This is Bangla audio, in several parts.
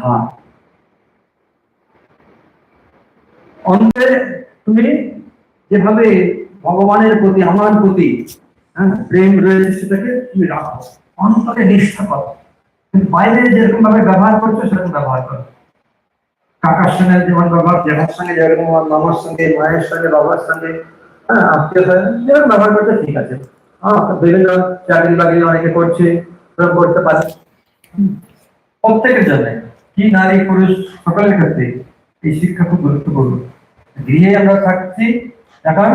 শ্রদ্ধা অন্তরে তুমি যেভাবে ভগবানের প্রতি আমার প্রতি হ্যাঁ, প্রেম রয়েছে সেটাকে তুমি রাখো। অন্তরে নিষ্ঠা করো। বাইরে যেরকম ভাবে ব্যবহার করছ সেরকম ব্যবহার করো। কাকার সঙ্গে যেমন ব্যবহার জেঠার সঙ্গে যেরকম মামার সঙ্গে মায়ের সঙ্গে বাবার সঙ্গে হ্যাঁ আত্মীয় যেরকম ব্যবহার করছে ঠিক আছে। হ্যাঁ বিভিন্ন চাকরি বাকরি অনেকে করছে করতে পারে। প্রত্যেকের জন্য। কি নারী পুরুষ সকলের ক্ষেত্রে এই শিক্ষা খুব গুরুত্বপূর্ণ। গৃহে আমরা থাকছি, এখন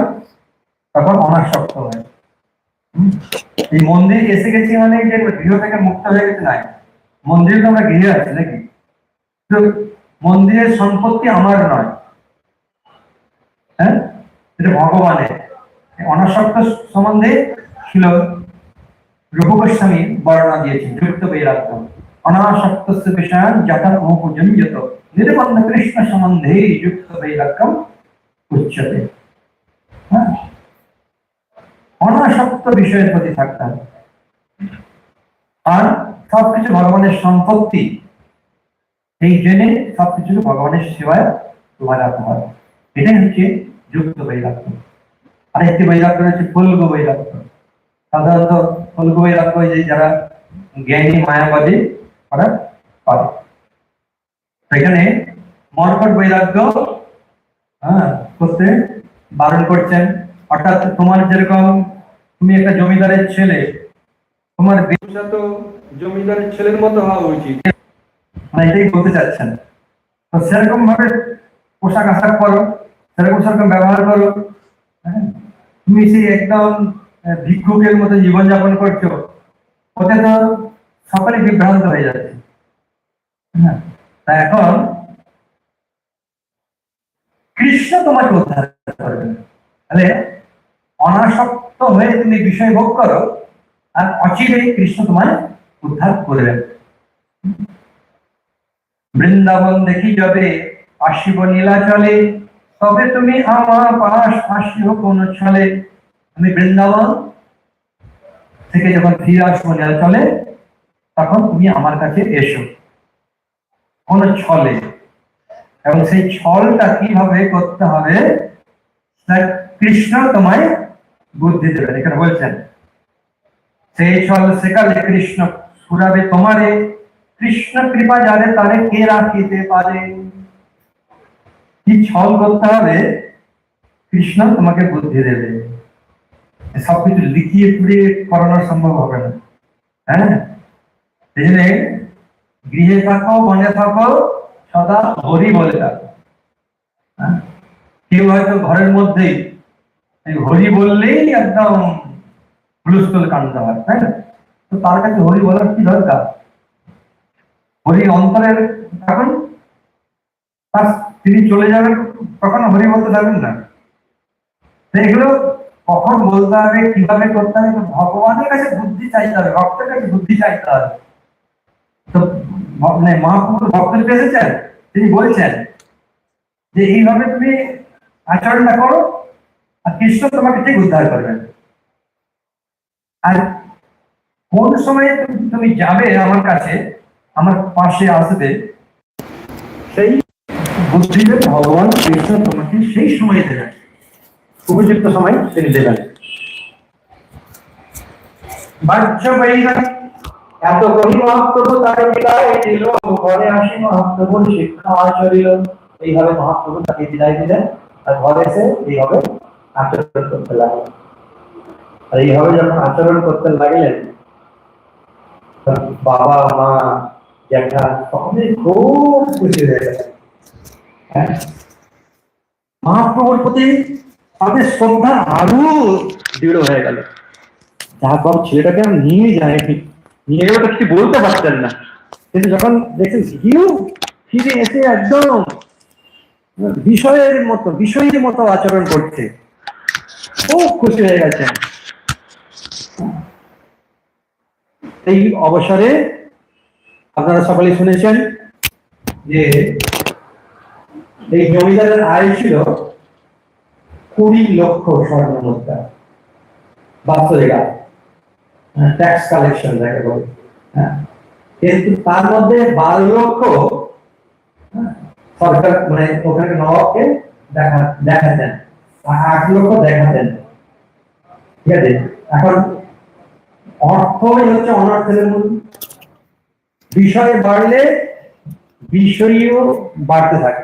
তখন অনাসক্ত হয়। এই মন্দির এসে গেছি মানে যে গৃহ থেকে মুক্ত হয়ে গেছে নাই। মন্দিরে তো আমরা গৃহে আছি নাকি? তো মন্দিরের সম্পত্তি আমার নয়। হ্যাঁ? এটা ভগবানের। অনাসক্ত সম্বন্ধে ছিল রঘু গোস্বামী বর্ণনা দিয়েছেন, যুক্ত বৈরাগ্য। অনাসক্ত বিষয়ান যথা উপযুঞ্জত নির্বন্ধ কৃষ্ণ সম্বন্ধে যুক্ত বৈরাগ্যম উচ্চতে। হ্যাঁ? অনাসক্ত বিষয়ের প্রতি থাকতে হবে আর সবকিছু ভগবানের সম্পত্তি। এই জেনে সবকিছু ভগবানের সেবায় লাগাতে হয় এটাই হচ্ছে যুক্ত বৈরাগ্য। আর একটি বৈরাগ্য রয়েছে ফুলগ বৈরাগ্য। সাধারণত ফুলগ বৈরাগ্য যে যারা জ্ঞানী, মায়াবাদী তারা পারে সেখানে মর্কট বৈরাগ্য হ্যাঁ করতে বারণ করছেন। অর্থাৎ তোমার যেরকম তুমি একটা জমিদারের ছেলে, তোমার তো জমিদারের ছেলের মতো হওয়া উচিত। মানে এটাই বলতে চাচ্ছেন। তো সেরকম ভাবে পোশাক আশাক করো সেরকম সেরকম ব্যবহার করো হ্যাঁ? তুমি সেই একদম ভিক্ষুকের মতো জীবনযাপন করছ। ওতে তো সকলে বিভ্রান্ত হয়ে যাচ্ছে। হ্যাঁ এখন কৃষ্ণ তোমাকে উদ্ধার করবেন। তাহলে অনাসক্ত হয়ে তুমি বিষয় ভোগ করো, আর অচিরেই কৃষ্ণ তোমায় উদ্ধার করবেন। বৃন্দাবন দেখি যাবে আসিব নীলাচলে, তবে তুমি আমার পাশ আসিও কোন ছলে। আমি বৃন্দাবন থেকে যখন ফিরে আসব নীলাচলে তখন তুমি আমার কাছে এসো। কোন ছলে। এবং সেই ছলটা কীভাবে করতে হবে কৃষ্ণ তোমায় বুদ্ধি দেবেন। এখানে বলছেন, সেই ছল শেখালে কৃষ্ণ সুরাবে তোমারে, কৃষ্ণ কৃপা যারে তারে কে রাখিতে পারে। কি ছল করতে হবে, কৃষ্ণ তোমাকে বুদ্ধি দেবে। সবকিছু লিখিয়ে পুড়িয়ে করানো সম্ভব হবে না। হ্যাঁ? জন্য গৃহে থাকো, বনে থাকো, সদা হরি বলে থাকো। হ্যাঁ? কেউ হয়তো ঘরের মধ্যেই হরি বললেই একদম হুলস্থুল কাণ্ড হয়, তাই না? তো তার কাছে হরি বলার কি দরকার? হরি অন্তরের তার তিনি চলে যাবেন তখন হরি বলতে যাবেন না। এগুলো কখন বলতে হবে, কীভাবে করতে হবে ভগবানের কাছে বুদ্ধি চাইতে হবে, ভক্তের কাছে বুদ্ধি চাইতে হবে। মানে মহাপ্রভু ভক্তের কাছে চান তিনি বলছেন যে এইভাবে তুমি আচরণটা করো আর কৃষ্ণ তোমাকে ঠিক উদ্ধার করবেন আর কোন সময়ে তুমি- যাবে আমার কাছে, আমার পাশে আসবে, সেই বুদ্ধিতে ভগবান কৃষ্ণ তোমাকে সেই সময় দেবেন। উপযুক্ত সময় তিনি দেবেন। বাহ্য বৈরাগ এত কবি মহাপ্রভু তার বিদায় দিল। ঘরে আসি মহাপ্রভুর শিক্ষা আচরিল এইভাবে মহাপ্রভু তাকে বিদায় দিলেন। আর ঘরে এসে এইভাবে আচরণ করতে লাগলেন। আর এইভাবে যখন আচরণ করতে লাগলেন, বাবা, মা সকলে খুব খুশি হয়ে হ্যাঁ? মহাপ্রভুর প্রতি তাদের শ্রদ্ধা আরও দৃঢ় হয়ে গেল। যা বাবা ছেলেটাকে আমি নিয়ে যায়নি গেলে তো কিছু বলতে পারতেন না। কিন্তু যখন দেখছেন হিউ ফিরে এসে একদম বিষয়ের মতো বিষয়ের মতো আচরণ করছে। খুব খুশি হয়ে গেছেন। এই অবসরে আপনারা সকলে শুনেছেন যে এই জমিদারের আয় ছিল কুড়ি লক্ষ স্বর্ণ মুদ্রা বাস্তবিক আয়। ট্যাক্স কালেকশন যাকে বলে। হ্যাঁ কিন্তু তার মধ্যে বারো লক্ষ হ্যাঁ, সরকার মানে ওখানে নবাবকে দেখা আর আট লক্ষ দেখাতেন ঠিক আছে? এখন অর্থই হচ্ছে অনর্থের মূল। বিষয় বাড়লে বিষয়ও বাড়তে থাকে।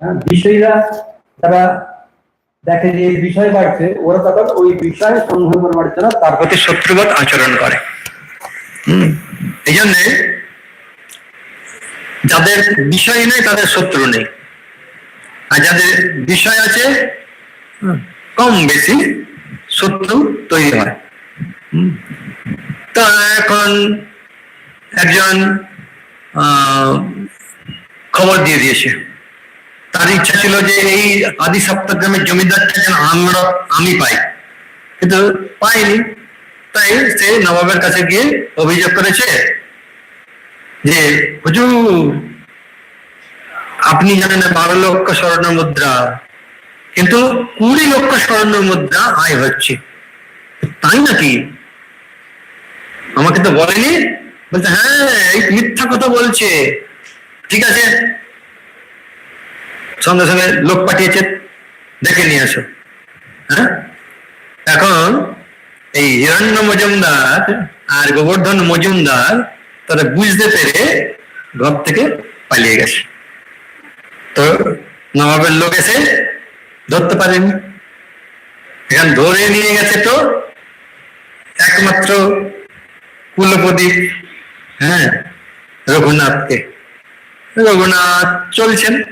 হ্যাঁ, বিষয়ীরা তারা দেখে যে এই বিষয় বাড়ছে, ওরা তখন ওই বিষয়ে সন্ধান বাড়ছে না তার প্রতি শত্রুবৎ আচরণ করে। এই জন্যে যাদের বিষয় নেই, তাদের শত্রু নেই। আর যাদের বিষয় আছে কম বেশি শত্রু তৈরি হয়। তা এখন একজন খবর দিয়ে দিয়েছে। তার ইচ্ছা ছিল যে এই আদি সপ্তগ্রামের জমিদারটা যেন আমরা, আমি পাই। কিন্তু পাইনি। তাই সে নবাবের কাছে গিয়ে অভিযোগ করেছে যে, হুজুর, আপনি জানেন বারো লক্ষ স্বর্ণ মুদ্রা, কিন্তু কুড়ি লক্ষ স্বর্ণ মুদ্রা আয় হচ্ছে। তাই নাকি? আমাকে তো বলেনি। বলছে হ্যাঁ এই মিথ্যা কথা বলছে। ঠিক আছে সঙ্গে সঙ্গে লোক পাঠিয়েছে, দেখে নিয়ে আসো। হ্যাঁ? এখন এই হিরণ্য মজুমদার আর গোবর্ধন মজুমদার তারা বুঝতে পেরে ঘর থেকে পালিয়ে গেছে। তো নবাবের লোক এসে ধরতে পারেনি। এখন ধরে নিয়ে গেছে তো একমাত্র কুলপদীপ হ্যাঁ রঘুনাথকে। রঘুনাথ চলছেন।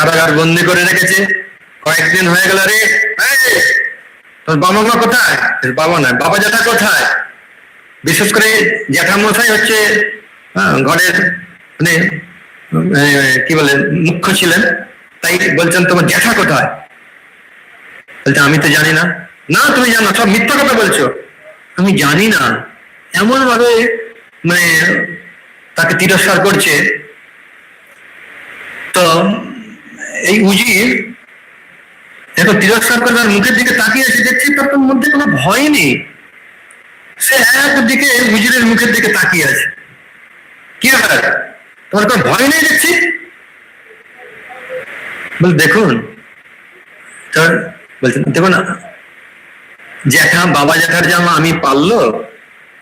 কারাগার বন্দি করে রেখেছে। কয়েকদিন হয়ে গেল রে। তোর বাবা মা কোথায় বাবা নয়, বাবা জ্যাঠা কোথায়? বিশেষ করে জ্যাঠামশাই হচ্ছে ঘরের মানে কি বলে, মুখ্য ছিলেন। তাই বলছেন, তোমার জ্যাঠা কোথায়? বলছে, আমি তো জানি না। না, তুমি জানো সব মিথ্যা কথা বলছো। আমি জানি না। এমন ভাবে মানে তাকে তিরস্কার করছে। তো এই উজির এখন তিরস্কার করে তার মুখের দিকে তাকিয়ে আছে দেখছি তার তো মধ্যে কোনো ভয় নেই। সে একদিকে উজিরের মুখের দিকে তাকিয়ে আছে। কি ব্যাপার? তোমার কোনো ভয় নেই দেখছি? বল, দেখুন তো বলছেন দেখুন, জ্যাঠা, বাবা জ্যাঠার জামা আমি পারল,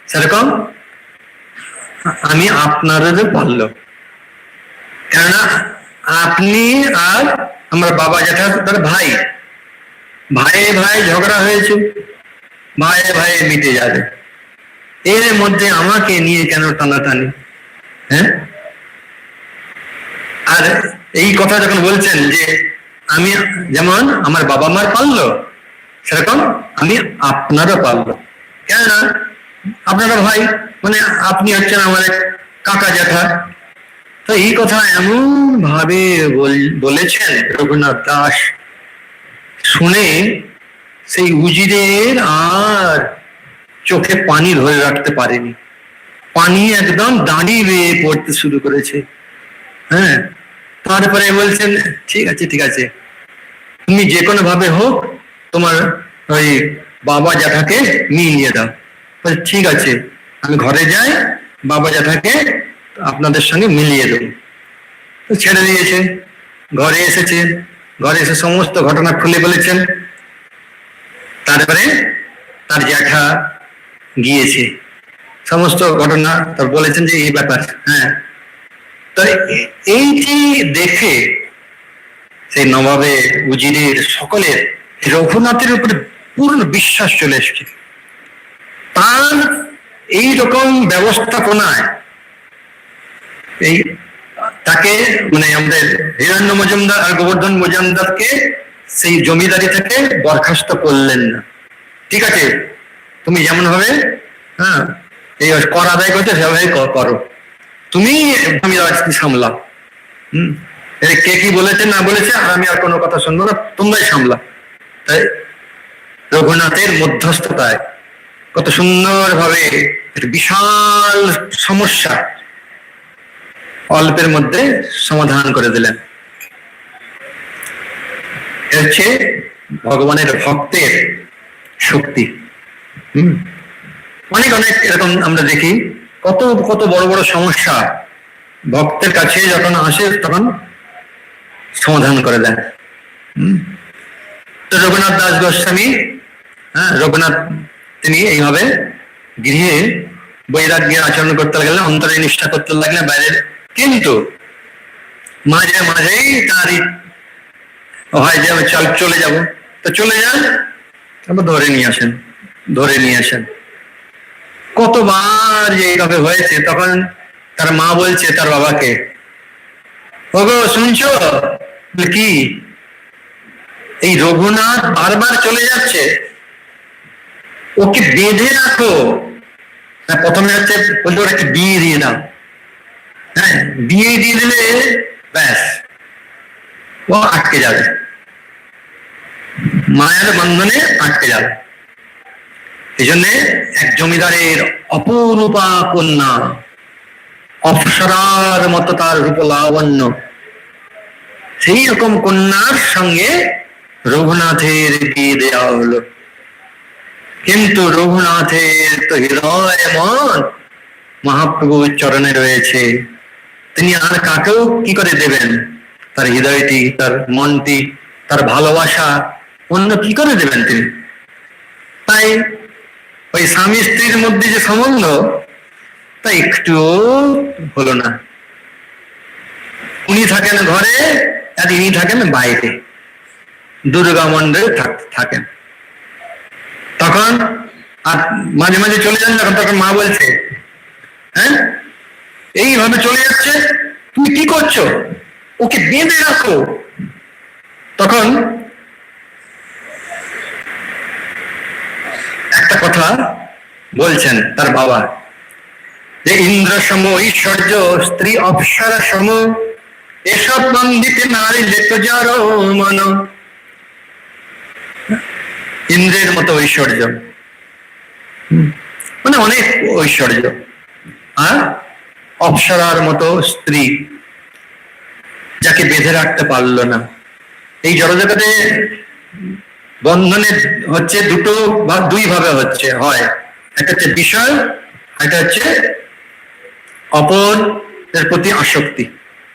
সেরকম আমি আপনারও পারল। কেননা আপনি আর আমার বাবা জ্যাঠা তার ভাই। ভাই ভাই ঝগড়া হয়েছে ভাই ভাই মিটে যাবে। এর মধ্যে আমাকে নিয়ে কেন টানাটানি? হ্যাঁ? আর এই কথা যখন বলছেন যে আমি যেমন আমার বাবা মার পারল সেরকম আমি আপনারও পারল কেননা আপনারা ভাই মানে আপনি হচ্ছেন আমার কাকা জ্যাঠা। তো এই কথা এমন ভাবে বল- বলেছেন রঘুনাথ দাস। শুনে সেই উজিরের আর চোখে পানি ধরে রাখতে পারেনি। পানি একদম দাঁড়িয়ে বেয়ে পড়তে শুরু করেছে। হ্যাঁ তারপরে বলছেন, ঠিক আছে ঠিক আছে। তুমি যে কোনো ভাবে হোক তোমার ওই বাবা জ্যাঠাকে নিয়ে নিয়ে দাও। ঠিক আছে, আমি ঘরে যাই, বাবা জ্যাঠাকে আপনাদের সঙ্গে মিলিয়ে দেবো। তো ছেড়ে দিয়েছে, ঘরে এসেছে, ঘরে এসে সমস্ত ঘটনা খুলে বলেছেন। তারপরে তার জ্যাঠা গিয়েছে। সমস্ত ঘটনা তার বলেছেন যে এই ব্যাপার হ্যাঁ। তো এইটি দেখে সেই নবাবে উজিরের সকলের রঘুনাথের উপরে পূর্ণ বিশ্বাস চলে এসেছে তার এই রকম ব্যবস্থাপনায় এই তাকে মানে আমাদের হিরণ্য মজুমদার আর গোবর্ধন মজুমদারকে সেই জমিদারি থেকে বরখাস্ত করলেন না। ঠিক আছে? তুমি যেমন ভাবে হ্যাঁ এই কর আদায় করতে সেভাবে করো। তুমি জমিদার সামলাও। হম? কে কি বলেছে, না বলেছে, আর আমি আর কোনো কথা শুনব না, তোমরাই সামলা তাই রঘুনাথের মধ্যস্থতায় কত সুন্দর ভাবে বিশাল সমস্যা অল্পের মধ্যে সমাধান করে দিলেন। হচ্ছে ভগবানের ভক্তের শক্তি। হম? অনেক অনেক এরকম আমরা দেখি, কত কত বড় বড় সমস্যা ভক্তের কাছে যখন আসে তখন সমাধান করে হুম। তো রঘুনাথ দাস গোস্বামী হ্যাঁ রঘুনাথ তিনি এইভাবে গৃহে বৈরাগ্যের আচরণ করতে লাগলেন, অন্তরে নিষ্ঠা করতে লাগলেন বাইরে কিন্তু মাঝে মাঝেই তার হয় যে চল চলে যাব। তো চলে যান তারপর ধরে নিয়ে আসেন ধরে নিয়ে আসেন। কতবার যে এইভাবে হয়েছে তখন তার মা বলছে তার বাবাকে ওগো শুনছো? কি? এই রঘুনাথ বারবার চলে যাচ্ছে? ওকে বেঁধে রাখো? হ্যাঁ, প্রথমে হচ্ছে বলতে ওর একটা বিয়ে দিয়ে দাও। বিয়ে দিয়ে দিলে ব্যাস, ও আটকে যাবে। মায়ের বন্ধনে আটকে যাবে। এই জন্যে এক জমিদারের অপরূপা কন্যা, অপসরার মতো তার রূপ লাবণ্য সেই রকম কন্যার সঙ্গে রঘুনাথের বিয়ে দেওয়া হলো। কিন্তু রঘুনাথের তো হৃদয় মন মহাপ্রভুর চরণে রয়েছে। তিনি আর কাকেও কি করে দেবেন? তার হৃদয়টি, তার মনটি, তার ভালোবাসা, অন্য কি করে দেবেন তিনি? তাই ওই স্বামী স্ত্রীর মধ্যে যে সম্বন্ধ, তা একটুও হলো না। উনি থাকেন ঘরে, আর ইনি থাকেন বাইরে দুর্গা মন্দিরে থাকেন। তখন আর মাঝে মাঝে চলে যান যখন, তখন মা বলছে হ্যাঁ? এইভাবে চলে যাচ্ছে। তুমি কি করছ? ওকে বেঁধে রাখো। তখন একটা কথা বলছেন তার বাবা যে ইন্দ্র সম ঐশ্বর্য, স্ত্রী অপসরা সম এসব বন্দিতে নারী লেত যার মন। ইন্দ্রের মতো ঐশ্বর্য। মানে অনেক ঐশ্বর্য। আর অপসরার মতো স্ত্রী যাকে বেঁধে রাখতে পারল না। এই জড়জগতে বন্ধনে হচ্ছে দুটো বা দুই ভাবে হচ্ছে, হয়। একটা হচ্ছে বিষয় একটা হচ্ছে অপর এর প্রতি আসক্তি।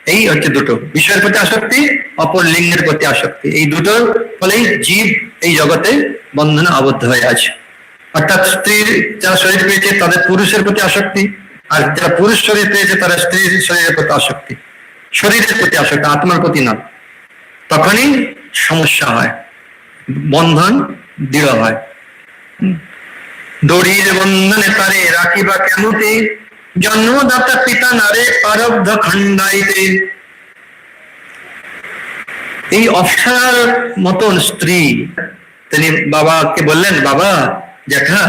এই হচ্ছে দুটো। বিষয়ের প্রতি আসক্তি, অপর লিঙ্গের প্রতি আসক্তি। এই দুটোর ফলেই জীব এই জগতে বন্ধনে আবদ্ধ হয়ে আছে। অর্থাৎ স্ত্রীর যারা শরীর পেয়েছে, তাদের পুরুষের প্রতি আসক্তি আর যারা পুরুষ শরীর পেয়েছে, তারা স্ত্রীর শরীরের প্রতি আসক্তি। শরীরের প্রতি আসক্তি, আত্মার প্রতি না। তখনই সমস্যা হয়, বন্ধন দৃঢ় হয়। দড়ির বন্ধনে তারে রাখিবা কেমতে? জন্মদাতা পিতা নারে পারব্ধ খণ্ডাইতে। এই অপসার মতন স্ত্রী, তিনি বাবাকে বললেন, বাবা জ্যাঠা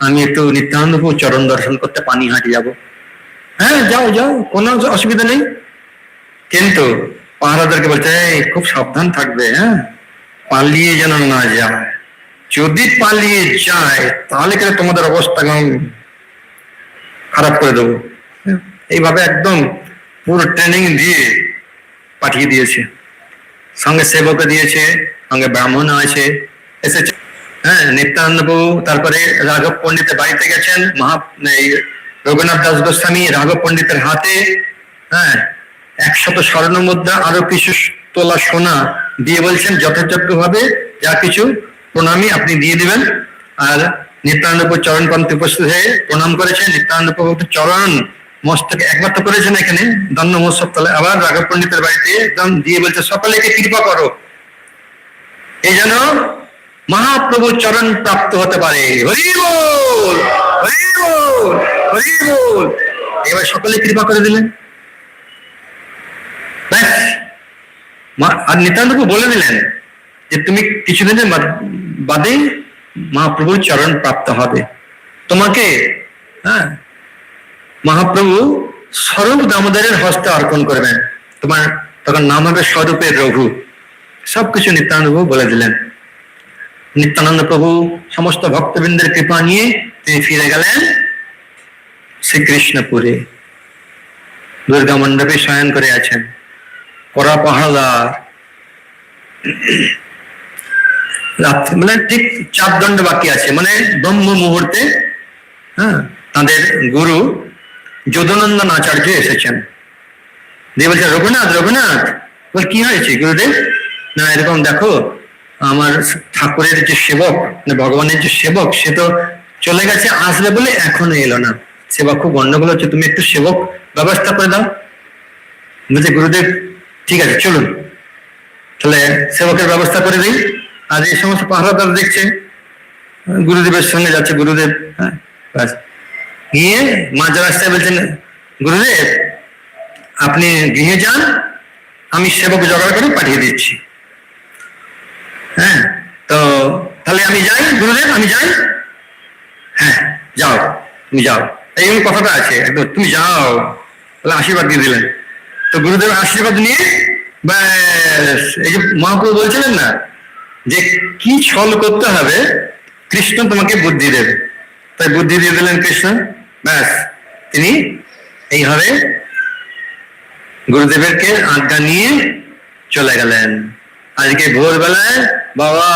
আমি একটু নিত্যানন্দপুর চরণ দর্শন করতে পানিহাটি যাব। হ্যাঁ যাও যাও কোনো অসুবিধা নেই। কিন্তু পাহারাদারকে বলছে "এই, খুব সাবধান থাকবে হ্যাঁ? পালিয়ে যেন না যায়। যদি পালিয়ে যায় তাহলে কিন্তু তোমাদের অবস্থা খারাপ করে দেবো? এইভাবে একদম পুরো ট্রেনিং দিয়ে পাঠিয়ে দিয়েছে। সঙ্গে সেবক দিয়েছে সঙ্গে ব্রাহ্মণ আছে এসেছে। হ্যাঁ নিত্যানন্দ বাবু, তারপরে রাঘব পণ্ডিতের বাড়িতে গেছেন, মহা রঘুনাথ দাস গোস্বামী রাঘব পণ্ডিতের হাতে হ্যাঁ একশত স্বর্ণ মুদ্রা, আরও কিছু তোলা সোনা দিয়ে বলছেন যথাযোগ্য ভাবে যা কিছু প্রণামী আপনি দিয়ে দিবেন। আর নিত্যানন্দপুর চরণ পন্থী উপস্থিত হয়ে প্রণাম করেছেন। নিত্যানন্দপুর চরণ মস্তকে একমাত্র করেছেন এখানে, দণ্ড মহোৎসব তলে। আবার রাঘব পণ্ডিতের বাড়িতে একদম দিয়ে বলছে, সকলেকে কৃপা করো। এই যেন মহাপ্রভুর চরণ প্রাপ্ত হতে পারে। হরি বল! হরি বল! হরি বল! এবার সকলে কৃপা করে দিলেন। আর নিত্যানন্দকে বলে দিলেন যে, তুমি কিছুদিনের বাদে মহাপ্রভুর চরণ প্রাপ্ত হবে। তোমাকে হ্যাঁ মহাপ্রভু স্বরূপ দামোদরের হস্তে অর্পণ করবেন। তোমার তখন নাম হবে স্বরূপের রঘু। সবকিছু প্রভু বলে দিলেন। নিত্যানন্দ প্রভু সমস্ত ভক্তবৃন্দের কৃপা নিয়ে তিনি ফিরে গেলেন শ্রীকৃষ্ণপুরে। দুর্গা মণ্ডপে শয়ন করে আছেন। করা পাহাড়দার। মানে ঠিক চার দণ্ড বাকি আছে। মানে ব্রহ্ম মুহূর্তে হ্যাঁ তাদের গুরু যদুনন্দন আচার্য এসেছেন। দিয়ে বলছে, রঘুনাথ রঘুনাথ, বল কি হয়েছে গুরুদেব? না, এরকম দেখো আমার ঠাকুরের যে সেবক মানে ভগবানের যে সেবক, সে তো চলে গেছে, আসবে বলে এখনও এলো না। সেবা খুব গন্ডগোল হচ্ছে, তুমি একটু সেবক ব্যবস্থা করে দাও। বলছে, গুরুদেব, ঠিক আছে, চলুন। তাহলে সেবকের ব্যবস্থা করে দিই। আর এই সমস্ত পাহারাদার দেখছে, গুরুদেবের সঙ্গে যাচ্ছে, গুরুদেব হ্যাঁ গিয়ে মাঝ রাস্তায় বলছেন, গুরুদেব, আপনি গৃহে যান, আমি সেবক জোগাড় করে পাঠিয়ে দিচ্ছি হ্যাঁ তো তাহলে আমি যাই, গুরুদেব, আমি যাই। হ্যাঁ যাও, তুমি যাও। এই কথাটা আছে, একদম, তুমি যাও। তাহলে আশীর্বাদ দিয়ে দিলেন। তো গুরুদেব আশীর্বাদ নিয়ে, ব্যাস, এই যে মহাপ্রভু বলছিলেন না, যে কি ছল করতে হবে, কৃষ্ণ তোমাকে বুদ্ধি দেবে। তাই বুদ্ধি দিয়ে দিলেন কৃষ্ণ। ব্যাস, তিনি এইভাবে গুরুদেবেরকে আজ্ঞা নিয়ে চলে গেলেন। আজকে ভোরবেলায় বাবা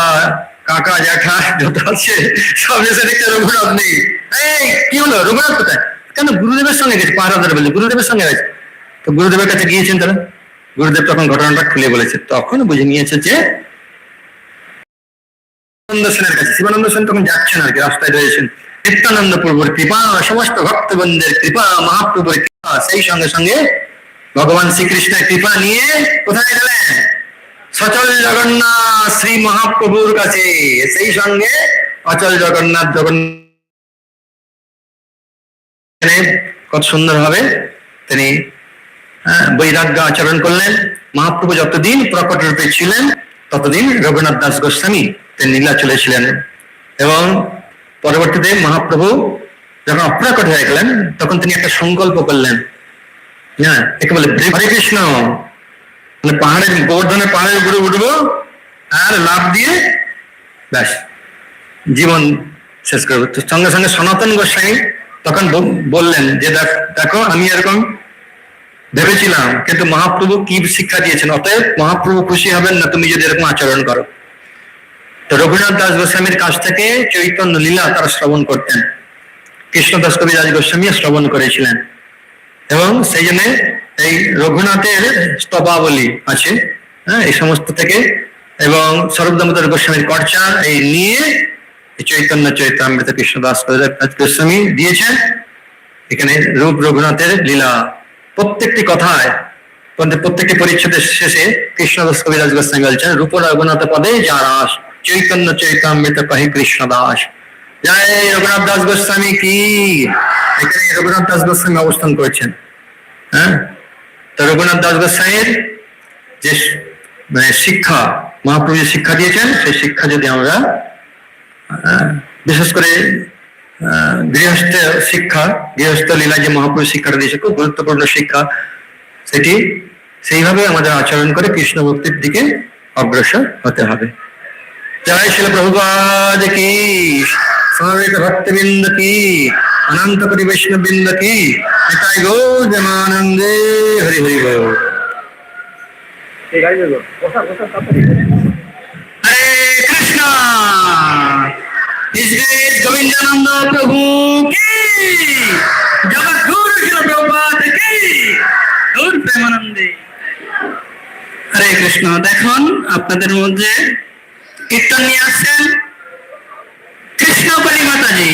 কাকা, জ্যাঠা, যত আছে, সব এসে দেখছে রঘুনাথ নেই। এই, কি হলো? রঘুনাথ কোথায়? কেন গুরুদেবের সঙ্গে গেছে? পাহারাদার বলে গুরুদেবের সঙ্গে গেছে? তো গুরুদেবের কাছে গিয়েছেন তারা গুরুদেব তখন ঘটনাটা খুলে বলেছে। তখন বুঝে নিয়েছে যে সেনের কাছে, শিবানন্দ সেন তখন যাচ্ছেন আর কি, রাস্তায় রয়েছেন। নিত্যানন্দ প্রভুর কৃপা, সমস্ত ভক্তবন্ধের কৃপা, মহাপ্রভুর কৃপা, সেই সঙ্গে সঙ্গে ভগবান শ্রীকৃষ্ণের কৃপা নিয়ে কোথায় গেলেন? সচল জগন্নাথ শ্রী মহাপ্রভুর কাছে। সেই সঙ্গে অচল জগন্নাথ জগন্নাথ কত সুন্দর ভাবে তিনি বৈরাগ্য আচরণ করলেন। মহাপ্রভু যতদিন প্রকট রূপে ছিলেন, ততদিন রঘুনাথ দাস গোস্বামী তিনি নীলা চলেছিলেন এবং পরবর্তীতে মহাপ্রভু যখন অপ্রকট হয়ে গেলেন, তখন তিনি একটা সংকল্প করলেন। হ্যাঁ একে বলে হরে কৃষ্ণ। মানে পাহাড়ের গোবর্ধনের পাহাড়ের উপরে উঠবো, আর লাভ দিয়ে ব্যাস, জীবন শেষ করব। তো সঙ্গে সঙ্গে সনাতন গোস্বামী তখন বললেন যে দেখো আমি এরকম ভেবেছিলাম, কিন্তু মহাপ্রভু কি শিক্ষা দিয়েছেন? অতএব মহাপ্রভু খুশি হবেন না, তুমি যদি এরকম আচরণ করো। তো রঘুনাথ দাস গোস্বামীর কাছ থেকে চৈতন্য লীলা তারা শ্রবণ করতেন। কৃষ্ণদাস কবিরাজ গোস্বামী শ্রবণ করেছিলেন। এবং সেই জন্য এই রঘুনাথের স্তবাবলী আছে হ্যাঁ এই সমস্ত থেকে। এবং স্বরূপ দামোদর গোস্বামীর কর্চা এই নিয়ে চৈতন্য চৈতামৃত কৃষ্ণদাস গোস্বামী দিয়েছেন। এখানে রূপ রঘুনাথের লীলা। প্রত্যেকটি কথায়, প্রত্যেক- প্রত্যেকটি পরিচ্ছেদের শেষে কৃষ্ণদাস কবিরাজ গোস্বামী বলছেন, রূপ রঘুনাথ পদে যারাস চৈতন্য চৈতামৃত কহি কৃষ্ণদাস। জয় রঘুনাথ দাস গোস্বামী কি? এখানে রঘুনাথ দাস গোস্বামী অবস্থান করেছেন। হ্যাঁ তো রঘুনাথ দাস গোস্বামীর যে মানে শিক্ষা মহাপ্রভু যে শিক্ষা দিয়েছেন, সেই শিক্ষা যদি আমরা বিশেষ করে গৃহস্থ শিক্ষা, গৃহস্থ লীলা যে মহাপুরুষ শিক্ষাটা দিয়েছে, খুব গুরুত্বপূর্ণ শিক্ষা, সেটি সেইভাবে আমাদের আচরণ করে কৃষ্ণ ভক্তির দিকে অগ্রসর হতে হবে। জয় শিল প্রভুপাদ কি সমবেত ভক্তবৃন্দ কি অনন্ত বৈষ্ণব বৃন্দ কি এটাই গো জমানন্দে হরি হরি গো হরে কৃষ্ণ গোবিন্দানন্দ প্রভু কি প্রভুপাদ কি প্রেমানন্দে হরে কৃষ্ণ দেখুন আপনাদের মধ্যে কীর্তন নিয়ে আসছেন কৃষ্ণ মাতাজি